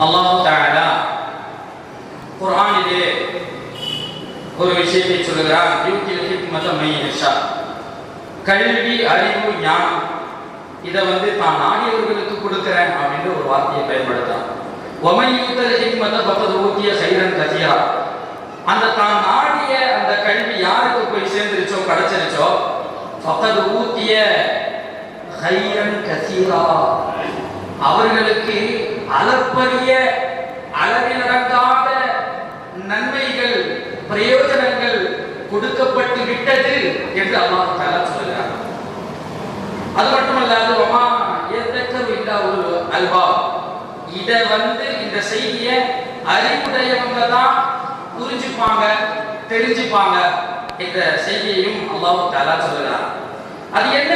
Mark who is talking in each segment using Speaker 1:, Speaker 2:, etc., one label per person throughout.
Speaker 1: அல்லாஹ் தஆலா குர்ஆனிலே ஒரு விஷயத்தை சொல்லுகிறார். யூக்கில் ஹிக்மத மையஷா கல்வி அறிவு ஞானம் இதை வந்து தான் நாடியவர்களுக்கு கொடுக்கிறேன் அப்படின்ற ஒரு வார்த்தையை பயன்படுத்தான் ஒமை யூத்தல் ஹிக்மத பத்தது ஊக்கிய சைரன் கசியா அந்த தான் நாடிய அந்த கல்வி யாருக்கு போய் சேர்ந்துருச்சோ கிடைச்சிருச்சோ பக்கத்து ஊத்திய ஹைரன் கசீரா அவர்களுக்கு அளப்பரிய அளவிலடங்காத நன்மைகள் பிரயோஜனங்கள் கொடுக்கப்பட்டு விட்டது என்று அல்லாஹ் தஆலா சொல்கிறார் அது மட்டுமல்லாது ஒமா எத்தக்கரு இல்லா ஒரு அல்வா. இத வந்து இந்த செய்தியை அறிவுடையவங்க தான் புரிஞ்சுப்பாங்க தெரிஞ்சுப்பாங்க என்ற செய்தியையும் அல்லாஹ் தாலா சொல்கிறார் அது என்ன?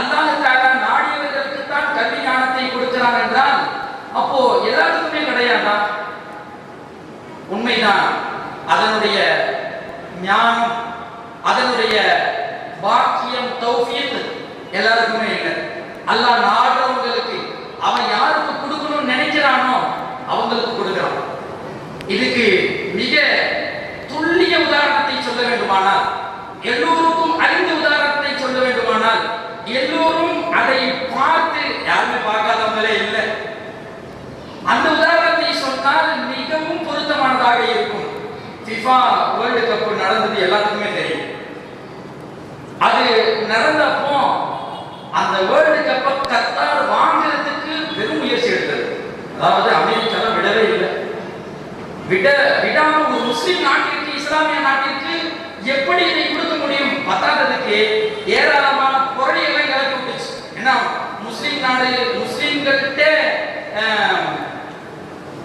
Speaker 1: அல்லாஹ் தாலா நாடியவர்களுக்கு தான் கல்வி ஞானத்தை கொடுக்கிறார் என்றால் அப்போ எல்லாத்துக்குமே கிடையாதா? உண்மைதான். அதனுடைய ஞானம் அதனுடைய பாக்கியம் தௌஃபீக் எல்லாருக்குமே இல்லை. அல்லாஹ் நாடுறவங்களுக்கு அவன் யாருக்கு கொடுக்கணும்னு நினைக்கிறானோ அவங்களுக்கு கொடுக்கிறான். இதுக்கு மிக துல்லிய உதாரணத்தை சொல்ல வேண்டுமானால் எல்லோருக்கும் அறிந்த உதாரணத்தை சொல்ல வேண்டுமானால் எல்லோரும் அதை பார்த்து யாருமே பார்க்காதவங்களே இல்லை. அந்த உதாரணத்தை சொன்னால் மிகவும் பொருத்தமானதாக இருக்கும். ஃபிஃபா வேர்ல்டு கப் நடந்தது எல்லாத்துக்குமே தெரியும். அது நடந்தப்போ அந்த வேர்ல்டு கப்பை கத்தார் வாங்குறதுக்கு பெரும் முயற்சி எடுத்தது. அதாவது அமெரிக்கா விடவே இல்லை. விட விடாம ஒரு முஸ்லீம் நாட்டிற்கு இஸ்லாமிய நாட்டிற்கு எப்படி இதை கொடுக்க முடியும்? பத்தாததுக்கு ஏராளமான பொருளை எல்லாம் கிளப்பி விட்டுச்சு ஏன்னா முஸ்லிம் நாடு முஸ்லிம்கள்கிட்ட ஆஹ்,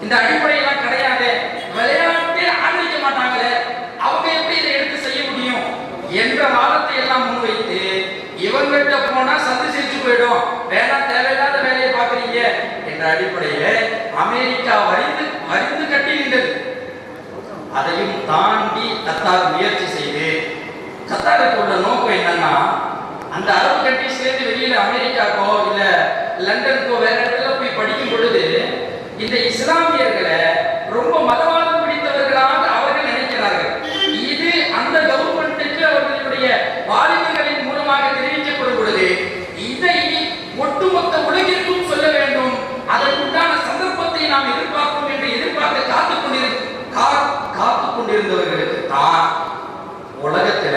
Speaker 1: இந்த அடிப்படையெல்லாம் கிடையாது விளையாட்டே ஆதரிக்க மாட்டாங்களே அவங்க எப்படி இதை எடுத்து செய்ய முடியும் என்ற வாதத்தை எல்லாம் முன்வைத்து இவங்கள்ட்ட போனா சந்தி செஞ்சு போயிடும். வேணாம் தேவையில்லாத வேலையை பாக்குறீங்க என்ற அடிப்படையில அமெரிக்கா வரிந்து வரிந்து கட்டி நின்றது அதையும் தாண்டி கத்தார் முயற்சி செய்து கத்தாருக்கு உள்ள நோக்கம் என்னன்னா அந்த அரபு கண்ட்ரீஸ்லேருந்து வெளியில அமெரிக்காக்கோ இல்ல லண்டனுக்கோ வேற இடத்துல போய் படிக்கும் பொழுது இந்த இஸ்லாமியர்களை ரொம்ப மதம் பிடித்தவர்களாக அவர்கள் நினைக்கிறார்கள் இது அந்த கவர்மெண்ட்டுக்கு அவர்களுடைய வாலிபர்களின் மூலமாக தெரிவிக்கப்படும் பொழுது இதை ஒட்டுமொத்த உலகிற்கும் சொல்ல வேண்டும் அதற்குண்டான சந்தர்ப்பத்தை நாம் எதிர்பார்ப்போம் என்று எதிர்பார்த்து காத்துக் கொண்டிரு கா- காத்துக் கொண்டிருந்தவர்களுக்கு தான் உலகத்துல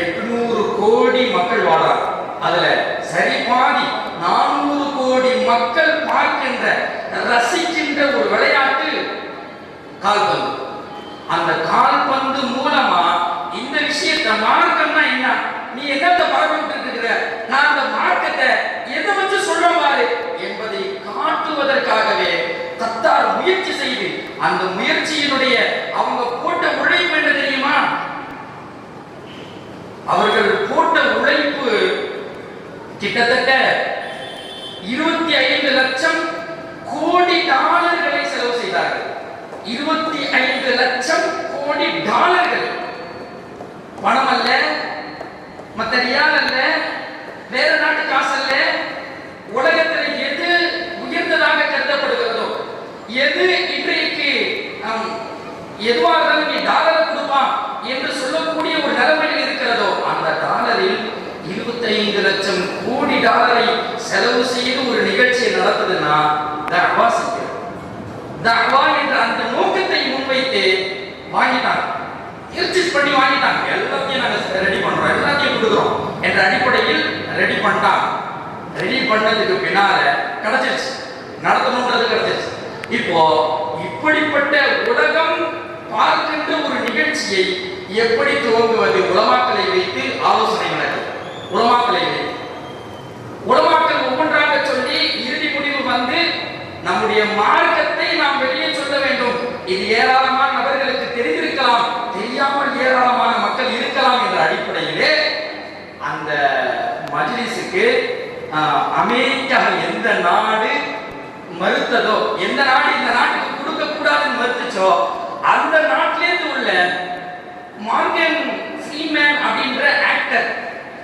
Speaker 1: எட்நூறு கோடி மக்கள் வாழறாங்க அதுல சரி பாதி நானூறு கோடி மக்கள் பார்க்கின்ற ரசிக்கின்ற ஒரு விளையாட்டு கால்பந்து அந்த கால்பந்து மூலமா இந்த விஷயத்தை மார்க்கம்னா என்ன நீ என்னத்தை பரப்பி விட்டுட்டு இருக்கிற நான் அந்த மார்க்கத்தை எதை வச்சு சொல்ல பாரு என்பதை காட்டுவதற்காகவே கத்தார் முயற்சி செய்து அந்த முயற்சியினுடைய அவங்க போட்ட உழைப்பு என்ன தெரியுமா அவர்கள் போட்ட உழைப்பு கிட்டத்தட்ட இருபத்தி ஐந்து லட்சம் கோடி டாலர்களை செலவு செய்தார்கள். இருபத்தி ஐந்து லட்சம் கோடி டாலர்கள். பணம் அல்ல மத்த ரியால் அல்ல வேற நாட்டு காசு அல்ல உலகத்தில் எது உயர்ந்ததாக கருதப்படுகிறதோ எது இன்றைக்கு எதுவாக இருந்தாலும் நீ டாலரை கொடுப்பான் என்று சொல்லக்கூடிய ஒரு நிலைமையில் இருக்கிறதோ அந்த டாலரில் இருபத்தைந்து லட்சம் கோடி டாலரை செலவு செய்து ஒரு நிகழ்ச்சியை நடத்துதுன்னா தஅவா செய்கிறது தஅவா என்ற அந்த நோக்கத்தை முன்வைத்து வாங்கிட்டாங்க. எர்ச்சிஸ் பண்ணி வாங்கிட்டாங்க. எல்லாத்தையும் நாங்க ரெடி பண்றோம். எல்லாத்தையும் கொடுக்குறோம் என்ற அடிப்படையில் ரெடி பண்ணிட்டாங்க. ரெடி பண்ணதுக்கு பின்னால கிடைச்சிருச்சு. நடத்தணுன்றது கிடைச்சிருச்சு. இப்போ இப்படிப்பட்ட உலகம் பார்க்கின்ற ஒரு நிகழ்ச்சியை எப்படி துவங்குவது? உலமாக்களை வைத்து ஆலோசனை நடக்குது. உலமாக்களை வைத்து. உலமாக்கள் ஒவ்வொன்றாக சொல்லி இறுதி முடிவு வந்து நம்முடைய மார்க்கத்தை நாம் வெளியே சொல்ல வேண்டும். இது ஏராளமான நபர்களுக்கு தெரிந்திருக்கலாம். தெரியாமல் ஏராளமான மக்கள் இருக்கலாம் என்ற அடிப்படையிலே அந்த மஜ்லிஸுக்கு அமெரிக்கா எந்த நாடு மறுத்ததோ எந்த நாடு இந்த நாட்டுக்கு கொடுக்க கூடாதுன்னு மறுத்துச்சோ அந்த நாட்டிலேருந்து உள்ள மார்கன் சீமேன் அப்படின்ற ஆக்டர்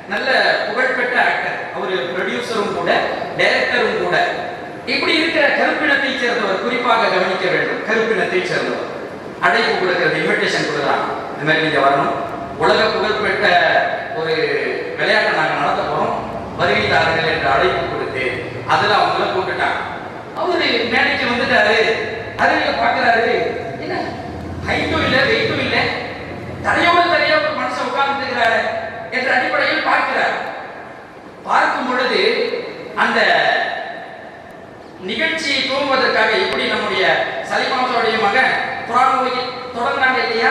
Speaker 1: நல்ல புகழ்பெற்ற ஆக்டர் அவர் ப்ரொடியூசரும் கூட டைரக்டரும் கூட. இப்படி இருக்கிற கருப்பினத்தை சேர்ந்தவர் குறிப்பாக கவனிக்க வேண்டும். கருப்பினத்தை சேர்ந்தவர். அழைப்பு கொடுக்கிறது இன்விடேஷன் கொடுக்குறாங்க. இந்த மாதிரி நீங்க வரணும். உலக புகழ்பெற்ற ஒரு விளையாட்டை நாங்கள் நடத்த போறோம். வருகை தாருங்கள் என்று அழைப்பு கொடுத்து அதில் அவங்கள கூப்பிட்டாங்க அவரு மேடைக்கு வந்துட்டாரு. அருகில பாக்குறாரு. என்ன? ஹைட்டும் இல்லை வெயிட்டும் இல்லை. தரையோட தரையா ஒரு மனுஷன் உட்கார்ந்து இருக்கிறாரு அடிப்படையில் பார்க்கிறார். பார்க்கும் பொழுது அந்த நிகழ்ச்சியை தூங்குவதற்காக எப்படி நம்முடைய சலிமாசோடைய மகன் குரான் தொடங்கினாங்க இல்லையா?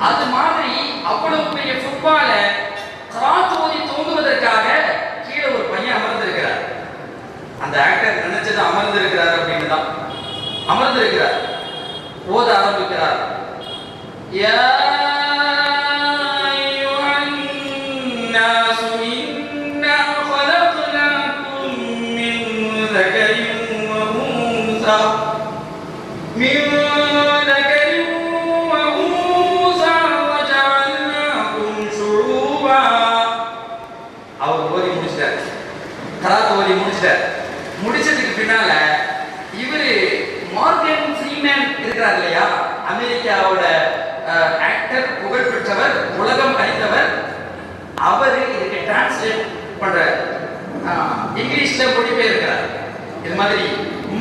Speaker 1: அது மாதிரி அவ்வளவு பெரிய ஃபுட்பால கிராத் ஓதி துவங்குவதற்காக கீழே ஒரு பையன் அமர்ந்திருக்கிறார். அந்த ஆக்டர் நினைச்சது அமர்ந்திருக்கிறார் அப்படின்னு தான். அமர்ந்திருக்கிறார். ஓத ஆரம்பிக்கிறார். யா அமெரிக்காவோட ஆக்டர் புகழ் பெற்றவர் உலகம் அறிந்தவர் அவர் இதுக்கு டிரான்ஸ்லேட் பண்ற இங்கிலீஷ்ல மொழிபெயர்க்கிறார். இது மாதிரி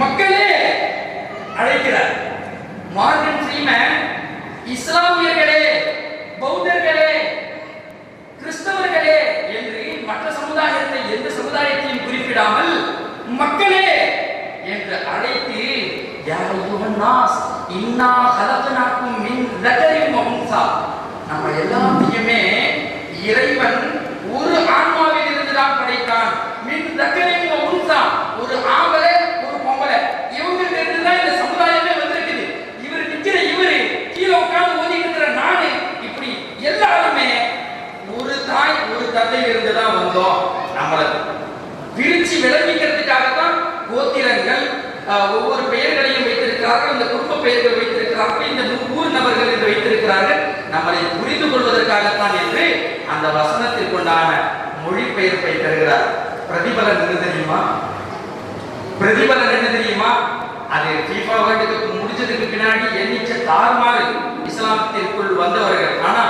Speaker 1: மக்களே அழைக்கிறார். மார்கன் ஃப்ரீமேன் இஸ்லாமியர்களே பௌத்தர்களே கிறிஸ்தவர்களே என்று மற்ற சமுதாயத்தை எந்த சமுதாயத்தையும் குறிப்பிடாமல் மக்களே என்று அழைத்து யா அய்யுஹன் நாஸ்? இன்னா ஹலக்னாக்கும் மின் தகரின் மம்சா நம்ம எல்லாத்தையுமே இறைவன் ஒரு ஆன்மாவில் இருந்து தான் படைத்தான். மின் தகரின் மம்சா ஒரு ஆம்பளை ஒரு பொம்பளை. இவங்க இருந்து தான் இந்த சமுதாயமே வந்திருக்குது. இவர் நிக்கிற இவரு கீழே உட்கார்ந்து ஓதிட்டு இருக்கிற நானு இப்படி எல்லாருமே ஒரு தாய் ஒரு தந்தை இருந்து தான் வந்தோம். நம்மளை பிரிச்சு விளம்பிக்கிறதுக்காக தான் கோத்திரங்கள் ஒவ்வொரு வைத்திருக்கிறார்கள் இந்த குடும்ப பெயர்கள் வைத்திருக்கிறார்கள் இந்த நூறு நபர்கள் என்று வைத்திருக்கிறார்கள். நம்மளை புரிந்து கொள்வதற்காகத்தான் என்று அந்த வசனத்திற்குண்டான மொழிபெயர்ப்பை தருகிறார். பிரதிபலன் என்ன தெரியுமா? பிரதிபலன் என்ன தெரியுமா? அது ஃபீஃபா வேர்ல்டுக்கு முடிஞ்சதுக்கு பின்னாடி எண்ணிச்ச தார்மாறு இஸ்லாமத்திற்குள் வந்தவர்கள். ஆனா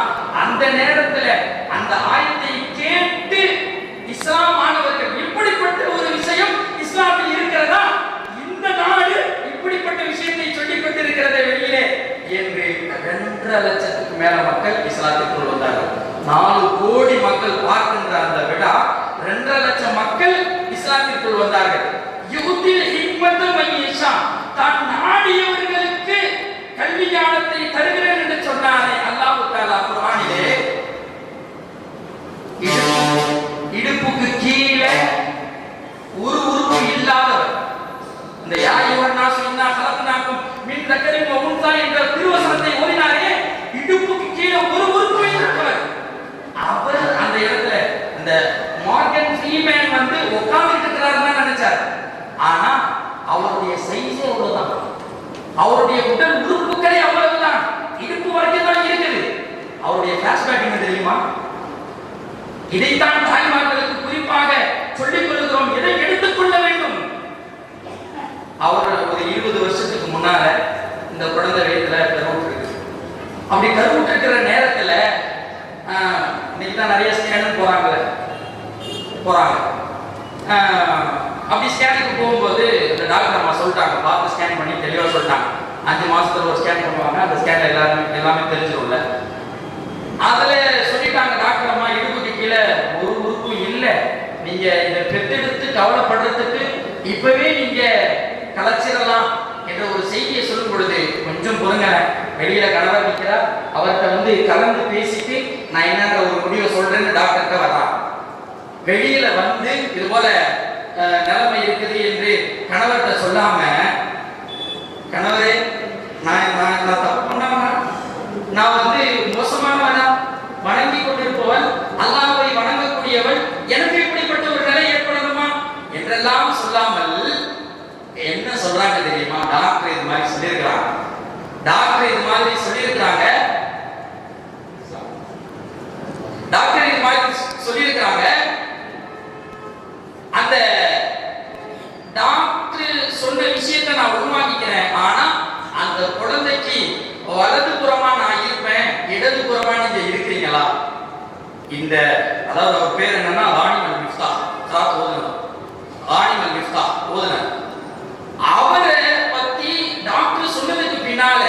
Speaker 1: அந்த நேரத்துல அந்த ஆயத்தை கேட்டு இஸ்லாம் ஆனவர்கள் இப்படிப்பட்ட ஒரு விஷயம் இஸ்லாமில் இருக்கிறதா இந்த நாடு இப்படிப்பட்ட விஷயத்தை சொல்லிக் கொண்டிருக்கிறதே வெளியிலே என்று ரெண்டரை லட்சத்துக்கு மேல மக்கள் இஸ்லாத்திற்குள் வந்தார்கள். நாலு கோடி மக்கள் பார்க்கின்ற அந்த விழா ரெண்டரை லட்சம் மக்கள் இஸ்லாத்திற்குள் வந்தார்கள் யுகத்தில் ஹிக்மத்து மையேஷா தான் நாடியவர்களுக்கு கல்வி ஞானத்தை தருகிறேன் என்று சொன்னானே அல்லாஹ் தாலா குர்ஆனிலே இடுப்பு- இடுப்புக்கு கீழே ஒரு உறுப்பு இல்லாதவர் இந்த யாயுவன் நாசு இன்னா கலப்பனாக்கும் மின் தக்கரின் உன்சா என்ற திருவசனத்தை ஓதினாரே இடுப்புக்கு கீழே ஒரு உறுப்பு இருக்கிறவர் அவர் அந்த இடத்துல அந்த மார்கன் ஃப்ரீமேன் வந்து உட்கார்ந்துட்டு இருக்கிறாருன்னு நினைச்சார் ஆனா அவருடைய சைஸே அவ்வளவுதான் அவருடைய உடல் உறுப்புகளே அவ்வளவுதான் இடுப்பு வரைக்கும் தான் இருக்குது அவருடைய பிளாஷ்பேக் என்ன தெரியுமா இதைத்தான் தாய்மார்களுக்கு குறிப்பாக சொல்லிக் கொள்கிறோம் எதை எடுத்துக்கொள்ள வேண்டும் அவர் ஒரு இருபது வருஷத்துக்கு முன்னால இந்த குழந்தை வயிற்றுல கருவுற்றிருக்கு. அப்படி கருவுற்றிருக்கிற நேரத்துல ஆஹ், இன்னைக்கு தான் நிறைய ஸ்கேனு போறாங்கல்ல போறாங்க. அப்படி ஸ்கேனுக்கு போகும்போது இந்த டாக்டர் அம்மா சொல்லிட்டாங்க பார்த்து ஸ்கேன் பண்ணி தெளிவாக சொல்லிட்டாங்க. அஞ்சு மாசத்துல ஒரு ஸ்கேன் பண்ணுவாங்க அந்த ஸ்கேன் எல்லாருமே எல்லாமே தெரிஞ்சிடும்ல அதுல சொல்லிட்டாங்க டாக்டர் அம்மா இடுப்புக்கு கீழே ஒரு உறுப்பு இல்லை. நீங்க இதை பெத்தெடுத்து கவலைப்படுறதுக்கு இப்பவே நீங்க கலைச்சிடலாம். ஒரு செய்தியை சொல்லும் பொழுது கொஞ்சம் பொறுங்க வெளியில கணவர் நிற்கிறார். அவர்கிட்ட வந்து கலந்து பேசிட்டு நான் என்னன்ற ஒரு முடிவை சொல்றேன்னு டாக்டர்கிட்ட வர்றான். வெளியில வந்து இது போல நிலைமை இருக்குது என்று கணவர்கிட்ட சொல்லாம கணவரே நான் நான் நான் தப்பு பண்ணாம நான் வந்து சொல்றாங்க தெரியுமா? டாக்டர் இது மாதிரி சொல்லியிருக்கிறாங்க. டாக்டர் இது மாதிரி சொல்லியிருக்கிறாங்க. டாக்டர் இது மாதிரி சொல்லியிருக்கிறாங்க. அந்த டாக்டர் சொன்ன விஷயத்தை நான் உருவாக்கிக்கிறேன் ஆனா அந்த குழந்தைக்கு வலது புறமா நான் இருப்பேன் இடது புறமா நீங்க இருக்கிறீங்களா இந்த அதாவது அவர் பேர் என்னன்னா ராணிமல் மிஃப்தா சாத் ஓதுனர் ராணிமல் மிஃப்தா ஓதுனர் அவரை பத்தி டாக்டர் சொன்னதுக்கு பின்னால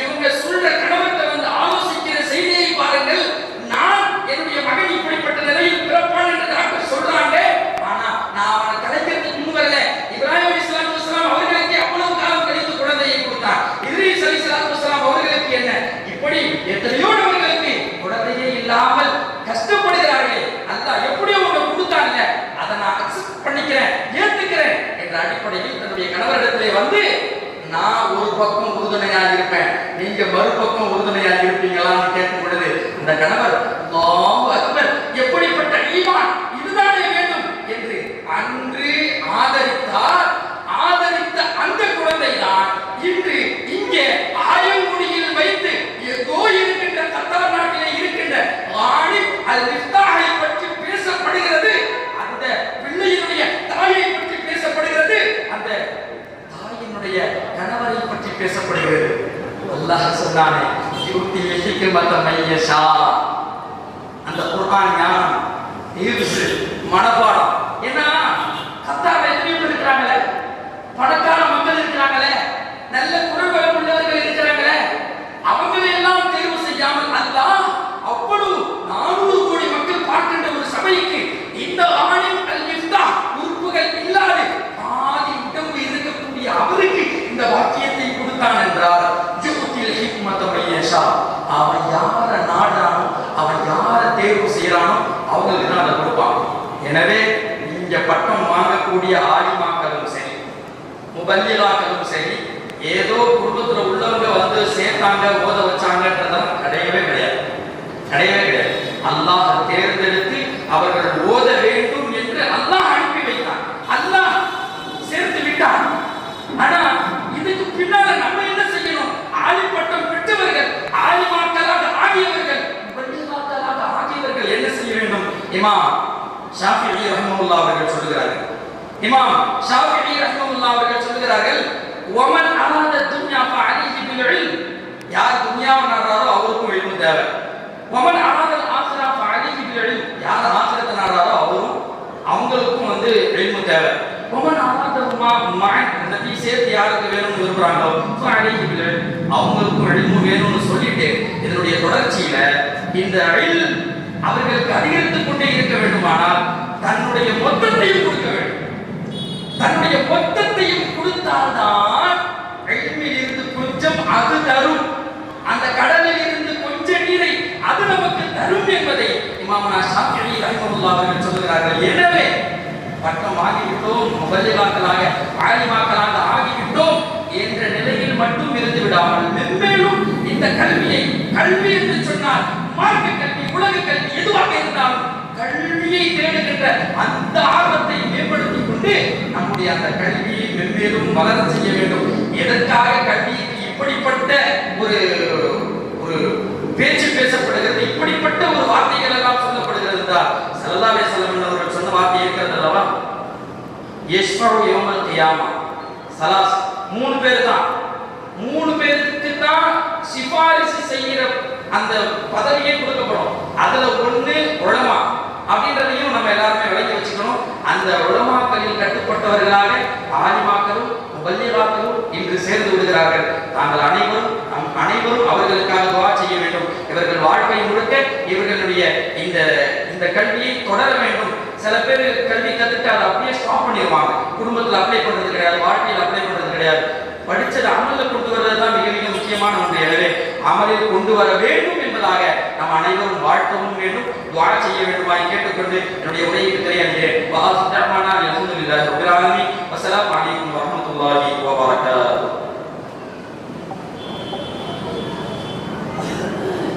Speaker 1: இவங்க சொல்ற கணவர்கிட்ட வந்து ஆலோசிக்கிற செய்தியை பாருங்கள் நான் என்னுடைய மகன் இப்படிப்பட்ட நிலையில் பிறப்பான் என்று டாக்டர் சொல்றாங்க ஆனா நான் அவனை கலைக்கிறதுக்கு முன் வரல இப்ராஹிம் அலி இஸ்லாம் வஸ்லாம் அவர்களுக்கு அவ்வளவு காலம் கழித்து குழந்தையை கொடுத்தார் இத்ரீஸ் அலி இஸ்லாம் வஸ்லாம் அவர்களுக்கு என்ன இப்படி எத்தனையோ நபர்களுக்கு குழந்தையே இல்லாமல் கஷ்டப்படுகிறார்களே அல்லாஹ் எப்படி அவங்க கொடுத்தாங்க அதை நான் அக்செப்ட் பண்ணிக்கிறேன் ஏத்துக்கிறேன் என்ற அடிப்படையில் தன்னுடைய கணவரிடத்திலே வந்து நான் ஒரு பக்கம் உறுதுணையாக இருப்பேன் நீங்க மறுபக்கம் உறுதுணையாக இருப்பீங்களான்னு கேட்கும் பொழுது இந்த கணவர் அல்லாஹ் அக்பர் எப்படிப்பட்ட ஈமான் இதுதானே வேண்டும் என்று அன்று ஆதரித்தார் ஆதரித்த அந்த குழந்தை தான் இன்று இங்கே ஆயங்குடியில் வைத்து எங்கோ இருக்கின்ற கத்தார் நாட்டிலே இருக்கின்ற ஆலிம் அல் மிஃப்தாஹை பற்றி பேசப்படுகிறது அந்த பிள்ளையினுடைய தாயை பற்றி பேசப்படுகிறது அந்த தாயினுடைய கணவரை பற்றி பேசப்படுகிறது அல்லாஹ் சொன்னானே யுக்தி ஹிக்மத அந்த குர்ஆன் ஞானம் ஹிஃப்ஸ் மனப்பாடம் ஏன்னா கத்தார்ல எத்தனையோ பேர் இருக்கிறாங்களே பணக்கார மக்கள் இருக்கிறாங்களே நல்ல குரல் வளம் உள்ளவர்கள் இருக்கிறாங்களே அவங்களை எல்லாம் தேர்வு செய்யாமல் அல்லாஹ் அவ்வளவு நானூறு கோடி மக்கள் பார்க்கின்ற ஒரு சபைக்கு இந்த ஆணின் அல் மிஃப்தா உறுப்புகள் இல்லாது பாதி உடம்பு இருக்கக்கூடிய அவருக்கு இந்த வாக்கியத்தை கொடுத்தான் என்றால் ஜுகுத்தில் ஹிக்மத மையஷா அவன் யார நாடுறானோ அவன் யார தேர்வு செய்யறானோ அவங்களுக்கு தான் அதை கொடுப்பாங்க? எனவே இங்க பட்டம் வாங்கக்கூடிய ஆலிமாக்களும் சரி முபல்லிலாக்களும் சரி ஏதோ குடும்பத்துல உள்ளவங்க வந்து சேர்த்தாங்க ஓத வச்சாங்கன்றதெல்லாம் கிடையவே கிடையாது. கிடையவே கிடையாது. அல்லாஹ் தேர்ந்தெடுத்து அவர்கள் ஓத வேண்டும் என்று அல்லாஹ் அனுப்பி வைத்தான் அல்லாஹ் சேர்த்து விட்டான் ஆனா இதுக்கு பின்னால நம்ம என்ன செய்யணும் ஆலி பட்டம் பெற்றவர்கள் ஆலிமாக்களாக ஆகியவர்கள் முபல்லிலாக்களாக ஆகியவர்கள் என்ன செய்ய வேண்டும் இமாம் ஷாஃபிஈ ரஹ்மத்துல்லாஹ் அவர்கள் சொல்லுகிறார்கள். இமாம் ஷாஃபிஈ ரஹ்மத்துல்லாஹ் அவர்கள் சொல்லுகிறார்கள் ஒமன் அராத துன்யா ஃபஅலைஹி பில் இல்ம் யார் துன்யாவை நாடுறாரோ அவருக்கும் இல்மு தேவை. ஒமன் அராத ஆசிரா ஃபஅலைஹி பில் யார் ஆசிரத்தை நாடுறாரோ அவரும் அவங்களுக்கும் வந்து இல்மு தேவை. ஒமன் அராத மா மஅன். நபி சேர்த்து யாருக்கு வேணும்னு விரும்புறாங்களோ ஃபஅலைஹி பில் அவங்களுக்கும் இல்மு வேணும்னு சொல்லிட்டு இதனுடைய தொடர்ச்சியில இந்த இல்ம் அவர்களுக்கு அதிகரித்துக் கொண்டே இருக்க வேண்டுமானால் தன்னுடைய மொத்தத்தையும் கொடுக்க வேண்டும். தன்னுடைய மொத்தத்தையும் கொடுத்தால்தான் எளிமையில் இருந்து கொஞ்சம் அது தரும். அந்த கடலில் இருந்து கொஞ்சம் நீரை அது நமக்கு தரும் என்பதை இமாமனா ஷாஃபிஈ ரஹ்மத்துல்லாஹி அவர்கள் சொல்கிறார்கள் எனவே பட்டம் ஆகிவிட்டோம் முதலிவாக்களாக ஆலிமாக்களாக ஆகிவிட்டோம் என்ற நிலையில் மட்டும் இருந்து விடாமல் மென்மேலும் இந்த கல்வியை கல்வி என்று சொன்னால் மார்க்க கல்வி உலக கல்வி எதுவாக இருந்தாலும் கல்வியை தேடுகின்ற அந்த ஆர்வத்தை மேம்படுத்திக் கொண்டு நம்முடைய அந்த கல்வியை மென்மேலும் வளர செய்ய வேண்டும். எதற்காக கல்விக்கு இப்படிப்பட்ட ஒரு ஒரு பேச்சு பேசப்படுகிறது இப்படிப்பட்ட ஒரு வார்த்தைகள் எல்லாம் சொல்லப்படுகிறது தான் ஸல்லல்லாஹு அலைஹி அவர்கள் சொன்ன வார்த்தை இருக்கிறது அல்லவா? யஷ்ஃபஉ யௌமல் கியாமா. சலாஸ் மூணு பேர் தான். மூணு பேருக்கு தான் சிபாரிசு செய்கிற அந்த பதவியே கொடுக்கப்படும். அதுல ஒண்ணு உலமா. அப்படின்றதையும் நம்ம எல்லாருமே விளக்கி வச்சுக்கணும். அந்த உலமாக்களில் கட்டுப்பட்டவர்களாக ஆலிமாக்களும் முபல்லிகாக்களும் இன்று சேர்ந்து விடுகிறார்கள். தாங்கள் அனைவரும் அனைவரும் அவர்களுக்காக துவா செய்ய வேண்டும். இவர்கள் வாழ்க்கை முழுக்க இவர்களுடைய இந்த இந்த கல்வியை தொடர வேண்டும். சில பேர் கல்வி கத்துட்டு அதை அப்படியே ஸ்டாப் பண்ணிடுவாங்க குடும்பத்தில் அப்ளை பண்றது கிடையாது வாழ்க்கையில் அப்ளை பண்றது கிடையாது. படித்தது அமலில் கொண்டு வருவது தான் மிக மிக முக்கியமான ஒன்று. எனவே அமலில் கொண்டு வர வேண்டும் என்பதாக நாம் அனைவரும் வாழ்த்தவும் வேண்டும் துவா செய்ய வேண்டுமாய் கேட்டுக்கொண்டு என்னுடைய உரையை திரையன்றேன் வா சுத்தமான எழுந்துள்ளார் உபிராமி வசலாம் அனைவரும் வரமத்துள்ளாகி வபாரா